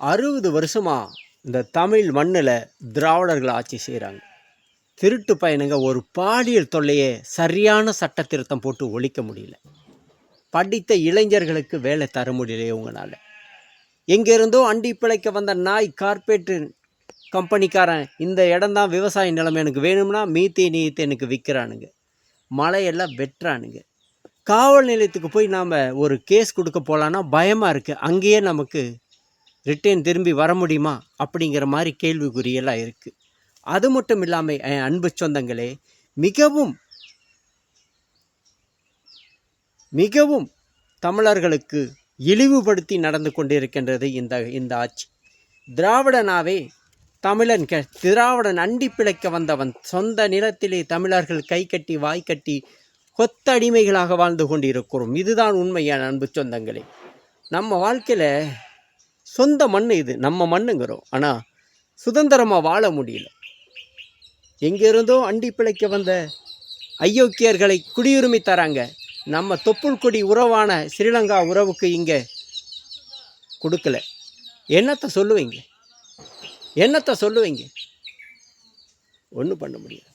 அறுபது வருஷமாக இந்த தமிழ் மண்ணில் திராவிடர்கள் ஆட்சி செய்கிறாங்க திருட்டு பையனுங்க ஒரு பாலியல் தொல்லையை சரியான சட்ட திருத்தம் போட்டு ஒழிக்க முடியல. படித்த இளைஞர்களுக்கு வேலை தர முடியல இவங்களால் எங்கேருந்தோ அண்டி பிழைக்க வந்த நாய் கார்பரேட்டு கம்பெனிக்காரன் இந்த இடம்தான் விவசாய நிலம் எனக்கு வேணும்னா மீத்தி நீத்தி எனக்கு விற்கிறானுங்க மழையெல்லாம் வெட்டுறானுங்க. காவல் நிலையத்துக்கு போய் நாம் ஒரு கேஸ் கொடுக்க போகலான்னா பயமாக இருக்குது அங்கேயே நமக்கு ரிட்டர்ன் திரும்பி வர முடியுமா அப்படிங்கிற மாதிரி கேள்விக்குறியெல்லாம் இருக்குது அது மட்டும் இல்லாமல் என் அன்பு சொந்தங்களே மிகவும் மிகவும் தமிழர்களுக்கு இழிவுபடுத்தி நடந்து கொண்டிருக்கின்றது இந்த இந்த ஆட்சி. திராவிடனாவே தமிழன் க திராவிடன் அண்டி பிழைக்க வந்தவன் சொந்த நிலத்திலே தமிழர்கள் கை கட்டி வாய் கட்டி கொத்தடிமைகளாக வாழ்ந்து கொண்டிருக்கிறோம். இதுதான் உண்மையான அன்பு சொந்தங்களே. நம்ம வாழ்க்கையில் சொந்த மண் இது நம்ம மண்ணுங்கிறோம். ஆனால் சுதந்திரமாக வாழ முடியல. எங்கிருந்தோ அண்டி பிழைக்க வந்த ஐயோக்கியர்களை குடியுரிமை தராங்க. நம்ம தொப்புள் கொடி உறவான ஸ்ரீலங்கா உறவுக்கு இங்கே கொடுக்கல. என்னத்தை சொல்லுவீங்க? என்னத்தை சொல்லுவீங்க? ஒன்றும் பண்ண முடியாது.